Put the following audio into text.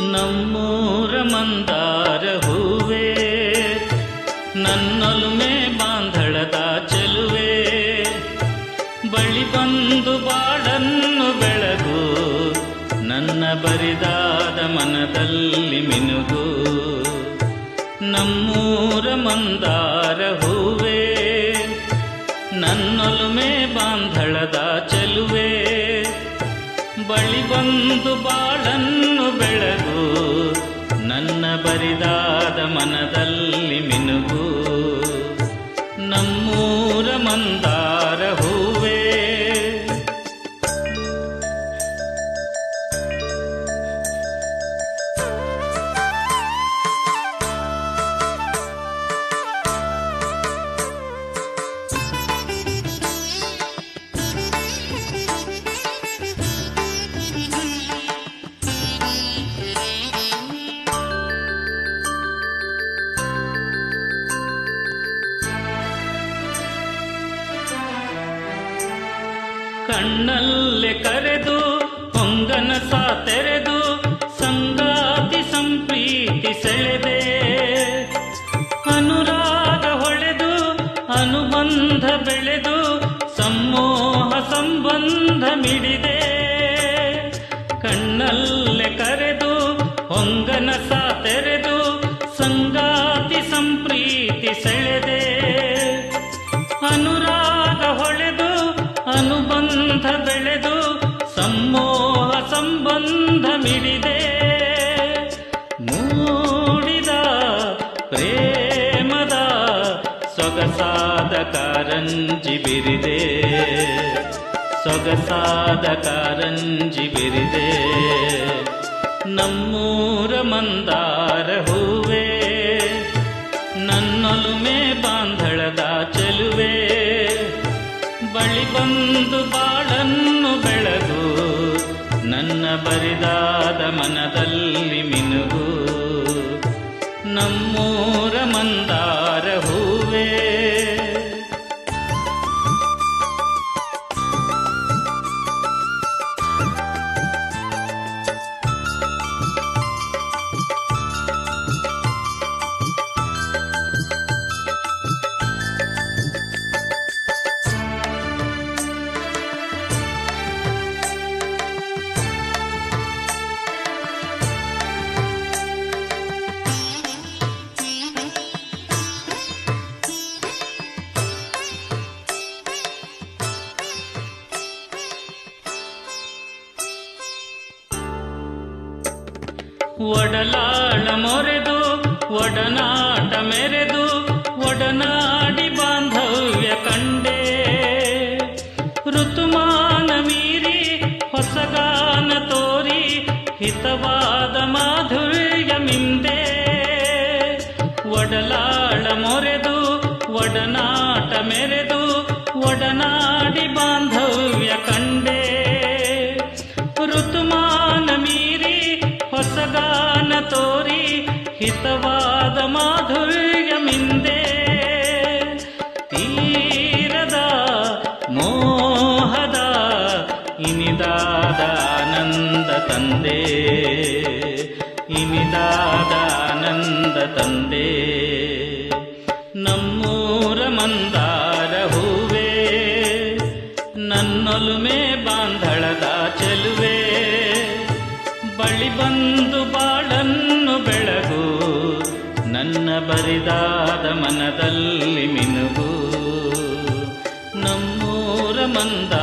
ನಮ್ಮೂರ ಮಂದಾರ ಹೂವೇ, ನನ್ನೊಲುಮೆ ಬಾಂಧಳದ ಚೆಲುವೆ. ಬಳಿ ಬಂದು ಬಾಳನ್ನು ಬೆಳಗು, ನನ್ನ ಬರಿದಾದ ಮನದಲ್ಲಿ ಮಿನುಗು. ನಮ್ಮೂರ ಮಂದಾರ ಹೂವೇ ಬಳಿ ಬಂದು ಬಾಳನ್ನು ಬೆಳೆದು ನನ್ನ ಬರಿದಾದ ಮನದಲ್ಲಿ ಕಣ್ಣಲ್ಲೇ ಕರೆದು, ಹೊಂಗನ ಸಾ ತೆರೆದು, ಸಂಗಾತಿ ಸಂಪ್ರೀತಿ ಸೆಳೆದೆ. ಅನುರಾಗ ಹೊಳೆದು, ಅನುಬಂಧ ಬೆಳೆದು, ಸಮೋಹ ಸಂಬಂಧ ಮಿಡಿದೆ. ಕಣ್ಣಲ್ಲೇ ಕರೆದು, ಹೊಂಗನ ಸಾ ತೆರೆದು ಸಂಬಂಧ ಮಿಡಿದೆ ಮೂಡಿದ ಪ್ರೇಮದ ಸೊಗಸಾದ ಕಾರಂಜಿ ಬಿರಿದೆ. ಸೊಗಸಾದ ಕಾರಂಜಿ ಬಿರಿದೆ. ನಮ್ಮೂರ ಮಂದಾರ ಹೂವೆ, ನನ್ನೊಲುಮೆ ಬಾಂಧಳದ ಚೆಲುವೆ. ಬಳಿ ಬಂದು ಬಾಳನ್ನು ನನ್ನ ಬರಿದಾದ ಮನದಲ್ಲಿ ಮಿನುಗು. ನಮ್ಮೂರ ಮಂದಾರ ಒಡಲಾಳ ಮೊರೆದು, ಒಡನಾಟ ಮೆರೆದು, ಒಡನಾಡಿ ಬಾಂಧವ್ಯ ಕಂಡೆ. ಋತುಮಾನ ಮೀರಿ ಹೊಸಗಾನ ತೋರಿ, ಹಿತವಾದ ಮಾಧುರ್ಯ ಮಿಂದೆ. ಒಡಲಾಳ ಮೊರೆದು, ಒಡನಾಟ ಮೆರೆದು, ಒಡನಾಡಿ ಬಾಂಧವ್ಯ ಹಿತವಾದ ಮಾಧುರ್ಯ ಮಿಂದೆ ತೀರದ ಮೋಹದ ಇನಿದಾದ ಆನಂದ ತಂದೆ ಇನಿದಾದ ಆನಂದ ತಂದೆ. ನಮ್ಮೂರ ಮಂದಾರ ಹೂವೆ, ನನ್ನೊಲುಮೆ ಬಾಂಧಳದ ಚೆಲುವೆ. ಬಳಿ ಬಂದು ಬಾಳನ್ನು ನನ್ನ ಬರಿದಾದ ಮನದಲ್ಲಿ ಮಿನುಗು ನಮ್ಮೂರ ಮಂದ